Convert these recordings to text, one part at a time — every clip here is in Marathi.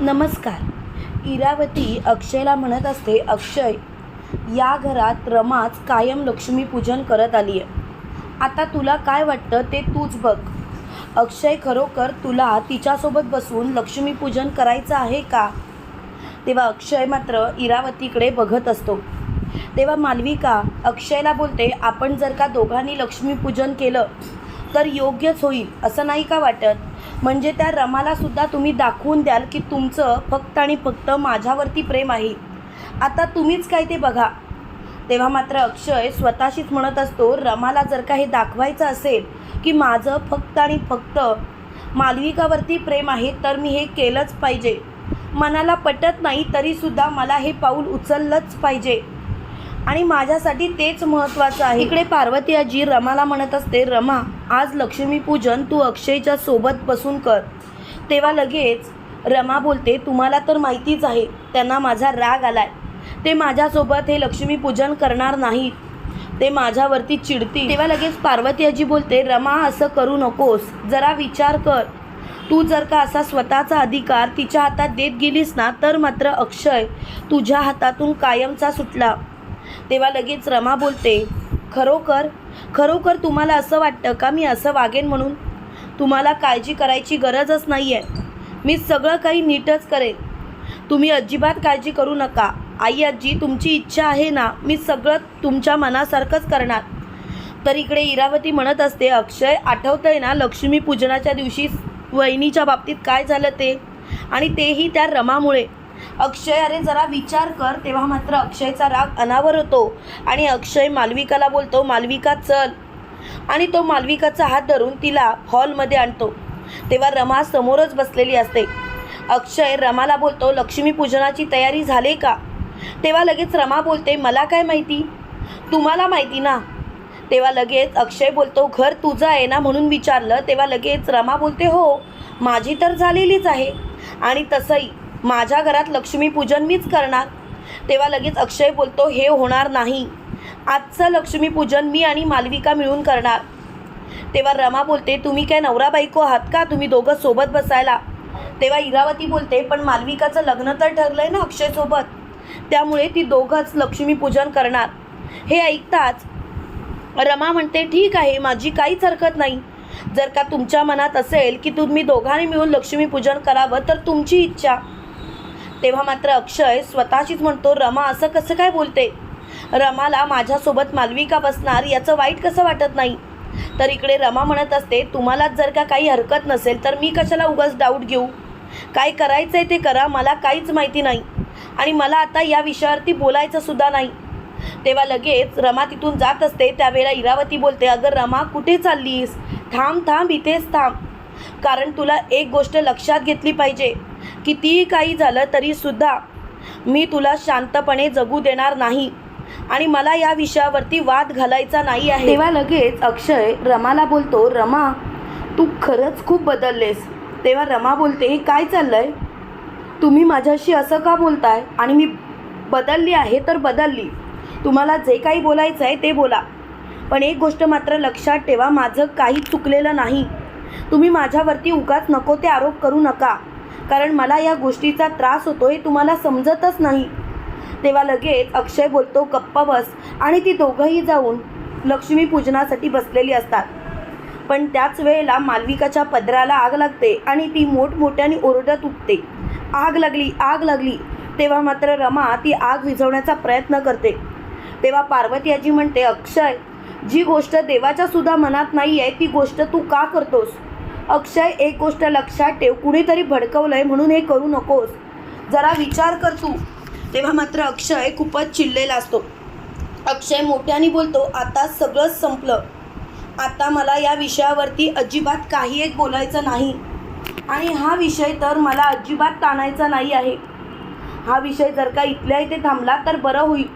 नमस्कार. इरावती अक्षयला म्हणत असते अक्षय या घरात रमाच कायम लक्ष्मीपूजन करत आली आहे आता तुला काय वाटतं ते तूच बघ. अक्षय खरोखर तुला तिच्यासोबत बसून लक्ष्मीपूजन करायचं आहे का? तेव्हा अक्षय मात्र इरावतीकडे बघत असतो. तेव्हा मालविका अक्षयला बोलते आपण जर का दोघांनी लक्ष्मीपूजन केलं तर योग्यच होईल असं नाही का वाटत? म्हणजे त्या रमालासुद्धा तुम्ही दाखवून द्याल की तुमचं फक्त आणि फक्त माझ्यावरती प्रेम आहे. आता तुम्हीच काय ते बघा. तेव्हा मात्र अक्षय स्वतःशीच म्हणत असतो रमाला जर का हे दाखवायचं असेल की माझं फक्त आणि फक्त मालविकावरती प्रेम आहे तर मी हे केलंच पाहिजे. मनाला पटत नाही तरीसुद्धा मला हे पाऊल उचललंच पाहिजे. आणि माझ्यासाठी तेच महत्त्वाचं आहे. इकडे पार्वती आजी रमाला म्हणत असते रमा आज लक्ष्मीपूजन तू अक्षयच्या सोबत बसून कर. तेव्हा लगेच रमा बोलते तुम्हाला तर माहितीच आहे त्यांना माझा राग आलाय. ते माझ्यासोबत हे लक्ष्मीपूजन करणार नाहीत. ते माझ्यावरती चिडतील. तेव्हा लगेच पार्वती आजी बोलते रमा असं करू नकोस. जरा विचार कर. तू जर का असा स्वतःचा अधिकार तिच्या हातात देत गेलीस ना तर मात्र अक्षय तुझ्या हातातून कायमचा सुटला. तेव्हा लगेच रमा बोलते खरोखर खरोखर तुम्हाला असं वाटतं का मी असं वागेन म्हणून? तुम्हाला काळजी करायची गरजच नाही आहे मी सगळं काही नीटच करेन. तुम्ही अजिबात काळजी करू नका. आई आजी तुमची इच्छा आहे ना मी सगळं तुमच्या मनासारखंच करणार. तर इकडे इरावती म्हणत असते अक्षय आठवतंय ना लक्ष्मीपूजनाच्या दिवशी वहिनीच्या बाबतीत काय झालं ते? आणि तेही त्या रमामुळे. अक्षय अरे जरा विचार कर. तेव्हा मात्र अक्षयचा राग अनावर होतो. आणि अक्षय मालविकाला बोलतो मालविका चल. आणि तो मालविकाचा हात धरून तिला हॉलमध्ये आणतो. तेव्हा रमा समोरच बसलेली असते. अक्षय रमाला बोलतो लक्ष्मीपूजनाची तयारी झाली का? तेव्हा लगेच रमा बोलते मला काय माहिती? तुम्हाला माहिती ना. तेव्हा लगेच अक्षय बोलतो घर तुझं आहे ना? म्हणून विचारलं. तेव्हा लगेच रमा बोलते हो माझी तर झालेलीच आहे. आणि तसंही. माझ्या घरात लक्ष्मीपूजन मीच करणार. तेव्हा लगेच अक्षय बोलतो हे होणार नाही. आजचं लक्ष्मीपूजन मी आणि मालविका मिळून करणार. तेव्हा रमा बोलते तुम्ही काय नवरा बायको आहात का? तुम्ही दोघं सोबत बसायला? तेव्हा इरावती बोलते पण मालविकाचं लग्न तर ठरलं आहे ना अक्षयसोबत त्यामुळे ती दोघंच लक्ष्मीपूजन करणार. हे ऐकताच रमा म्हणते ठीक आहे माझी काहीच हरकत नाही. जर का तुमच्या मनात असेल की तुम्ही दोघांनी मिळून लक्ष्मीपूजन करावं तर तुमची इच्छा. तेव्हा मात्र अक्षय स्वतःशीच म्हणतो रमा असं कसं काय बोलते? रमाला माझ्यासोबत मालविका बसणार याचं वाईट कसं वाटत नाही? तर इकडे रमा म्हणत असते तुम्हालाच जर का काही हरकत नसेल तर मी कशाला उगाच डाऊट घेऊ? काय करायचं आहे ते करा मला काहीच माहिती नाही. आणि मला आता या विषयावरती बोलायचं सुद्धा नाही. तेव्हा लगेच रमा तिथून जात असते त्यावेळेला इरावती बोलते अगं रमा कुठे चाललीस? थांब थांब इथेच थांब. कारण तुला एक गोष्ट लक्षात घेतली पाहिजे. कितीही काही झालं तरीसुद्धा मी तुला शांतपणे जगू देणार नाही. आणि मला या विषयावरती वाद घालायचा नाही आहे. तेव्हा लगेच अक्षय रमाला बोलतो रमा तू खरंच खूप बदललेस. तेव्हा रमा बोलते हे काय चाललंय? तुम्ही माझ्याशी असं का बोलताय? आणि मी बदलली आहे तर बदलली. तुम्हाला जे काही बोलायचं आहे ते बोला. पण एक गोष्ट मात्र लक्षात ठेवा माझं काही चुकलेलं नाही. तुम्ही माझ्यावरती उगाच नको ते आरोप करू नका. कारण मला या गोष्टीचा त्रास होतो हे तुम्हाला समजतच नाही. तेव्हा लगेच अक्षय बोलतो गप्पा बस. आणि ती दोघंही जाऊन लक्ष्मीपूजनासाठी बसलेली असतात. पण त्याच वेळेला मालविकाच्या पदराला आग लागते आणि ती मोठमोठ्याने ओरडत उठते. आग लागली आग लागली. तेव्हा मात्र रमा ती आग विझवण्याचा प्रयत्न करते. तेव्हा पार्वती आजी म्हणते अक्षय जी गोष्ट देवाच्या सुद्धा मनात नाही आहे ती गोष्ट तू का करतोस? अक्षय एक गोष्ट लक्षात ठेव कुणीतरी भडकवलंय म्हणून हे करू नकोस. जरा विचार कर तू. तेव्हा मात्र अक्षय खूपच चिडलेला असतो. अक्षय मोठ्याने बोलतो आता सगळंच संपलं. आता मला या विषयावरती अजिबात काही एक बोलायचं नाही. आणि हा विषय तर मला अजिबात ताणायचा नाही आहे. हा विषय जर का इथल्या इथे थांबला तर बरं होईल.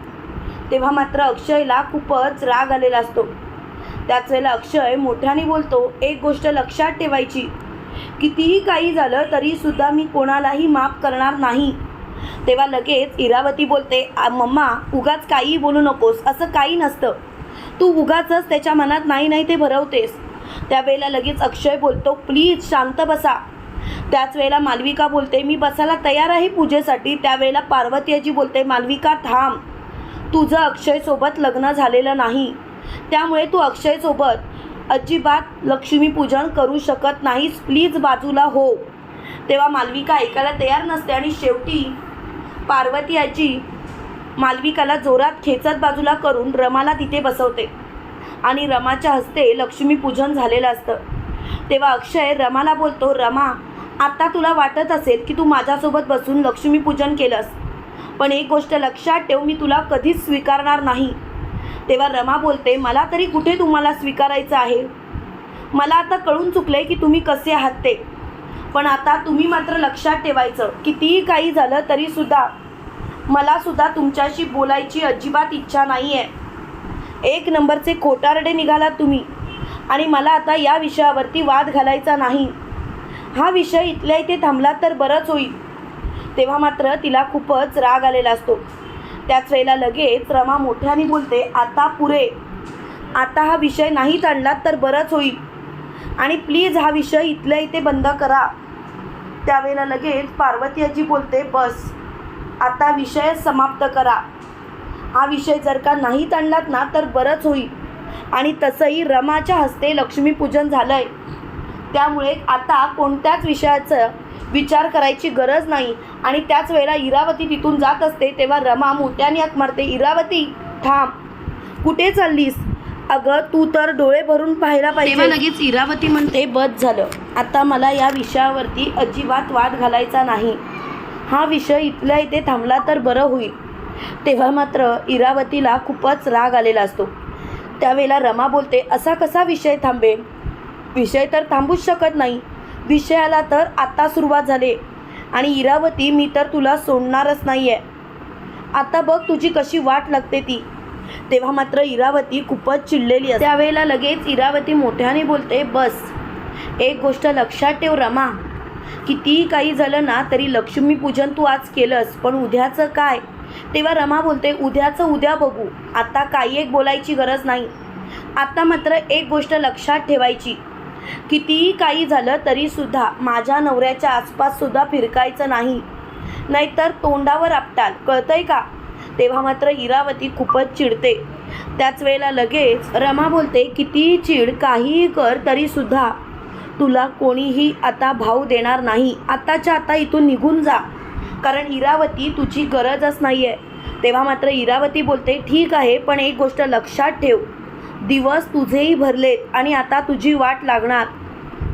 तेव्हा मात्र अक्षयला खूपच राग आलेला असतो. त्याच वेळेला अक्षय मोठ्याने बोलतो एक गोष्ट लक्षात ठेवायची. कितीही काही झालं तरीसुद्धा मी कोणालाही माफ करणार नाही. तेव्हा लगेच इरावती बोलते मम्मा उगाच काहीही बोलू नकोस असं काही नसतं. तू उगाचच त्याच्या मनात नाही नाही ते भरवतेस. त्यावेळेला लगेच अक्षय बोलतो प्लीज शांत बसा. त्याच वेळेला मालविका बोलते मी बसायला तयार आहे पूजेसाठी. त्यावेळेला पार्वती आजी बोलते मालविका थांब. तुझं अक्षयसोबत लग्न झालेलं नाही. त्यामुळे तू अक्षयसोबत अजिबात लक्ष्मीपूजन करू शकत नाहीस. प्लीज बाजूला हो. तेव्हा मालविका ऐकायला तयार नसते आणि शेवटी पार्वती आजी मालविकाला जोरात खेचत बाजूला करून रमाला तिथे बसवते. आणि रमाच्या हस्ते लक्ष्मीपूजन झालेलं असतं. तेव्हा अक्षय रमाला बोलतो रमा आता तुला वाटत असेल की तू माझ्यासोबत बसून लक्ष्मीपूजन केलंस. पण एक गोष्ट लक्षात ठेव मी तुला कधीच स्वीकारणार नाही. तेव्हा रमा बोलते मला तरी कुठे तुम्हाला स्वीकारायचं आहे? मला आता कळून चुकलं आहे की तुम्ही कसे आहात ते. पण आता तुम्ही मात्र लक्षात ठेवायचं कितीही काही झालं तरीसुद्धा मलासुद्धा तुमच्याशी बोलायची अजिबात इच्छा नाही आहे एक नंबरचे खोटारडे निघालात तुम्ही आणि मला आता या विषयावरती वाद घालायचा नाही. हा विषय इथल्या इथे थांबला तर बरंच होईल. तेव्हा मात्र तिला खूपच राग आलेला असतो. त्याच वेळेला लगेच रमा मोठ्याने बोलते आता पुरे. आता हा विषय नाही आणलात तर बरंच होईल. आणि प्लीज हा विषय इथल्या इथे बंद करा. त्यावेळेला लगेच पार्वती आजी बोलते बस. आता विषय समाप्त करा. हा विषय जर का नाही ताणलात ना तर बरंच होईल. आणि तसंही रमाच्या हस्ते लक्ष्मीपूजन झालं आहे त्यामुळे आता कोणत्याच विषयाचं विचार करायची गरज नाही. आणि त्याच वेळेला इरावती तिथून जात असते तेव्हा रमा मोठ्याने हाक मारते इरावती थांब. कुठे चाललीस? अगं तू तर डोळे भरून पाहायला पाहिजे. लगेच इरावती म्हणते बस झालं. आता मला या विषयावरती अजिबात वाद घालायचा नाही. हा विषय इथल्या इथे थांबला तर बरं होईल. तेव्हा मात्र इरावतीला खूपच राग आलेला असतो. त्यावेळेला रमा बोलते असा कसा विषय थांबेल? विषय तर थांबूच शकत नाही. विषयाला तर आता सुरुवात झाली. आणि इरावती मी तर तुला सोडणारच नाही आहे आता बघ तुझी कशी वाट लागते ती. तेव्हा मात्र इरावती खूपच चिडलेली असते. त्यावेळेला लगेच इरावती मोठ्याने बोलते बस एक गोष्ट लक्षात ठेव रमा. कितीही काही झालं ना तरी लक्ष्मीपूजन तू आज केलंस पण उद्याचं काय? तेव्हा रमा बोलते उद्याचं उद्या बघू. आता काही एक बोलायची गरज नाही. आता मात्र एक गोष्ट लक्षात ठेवायची. कितीही काही झालं तरीसुद्धा माझ्या नवऱ्याच्या आसपाससुद्धा फिरकायचं नाही. नाहीतर तोंडावर आपटाल कळतंय का? तेव्हा मात्र इरावती खूपच चिडते. त्याच वेळेला लगेच रमा बोलते कितीही चिड काहीही कर तरीसुद्धा. तुला कोणीही आता भाव देणार नाही. आताच्या आता इथून निघून जा. कारण इरावती तुझी गरजच नाही आहे तेव्हा मात्र इरावती बोलते ठीक आहे पण एक गोष्ट लक्षात ठेव. दिवस तुझेही भरलेत आणि आता तुझी वाट लागणार.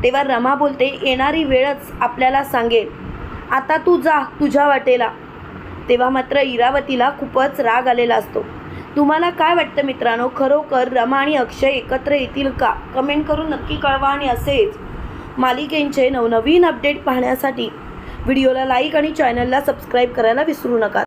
तेव्हा रमा बोलते येणारी वेळच आपल्याला सांगेल. आता तू जा तुझ्या वाटेला. तेव्हा मात्र इरावतीला खूपच राग आलेला असतो. तुम्हाला काय वाटतं मित्रांनो? खरोखर रमा आणि अक्षय एकत्र येतील का? कमेंट करून नक्की कळवा आणि असेच मालिकेंचे नवनवीन अपडेट पाहण्यासाठी व्हिडिओला लाईक आणि चॅनलला सबस्क्राईब करायला विसरू नका.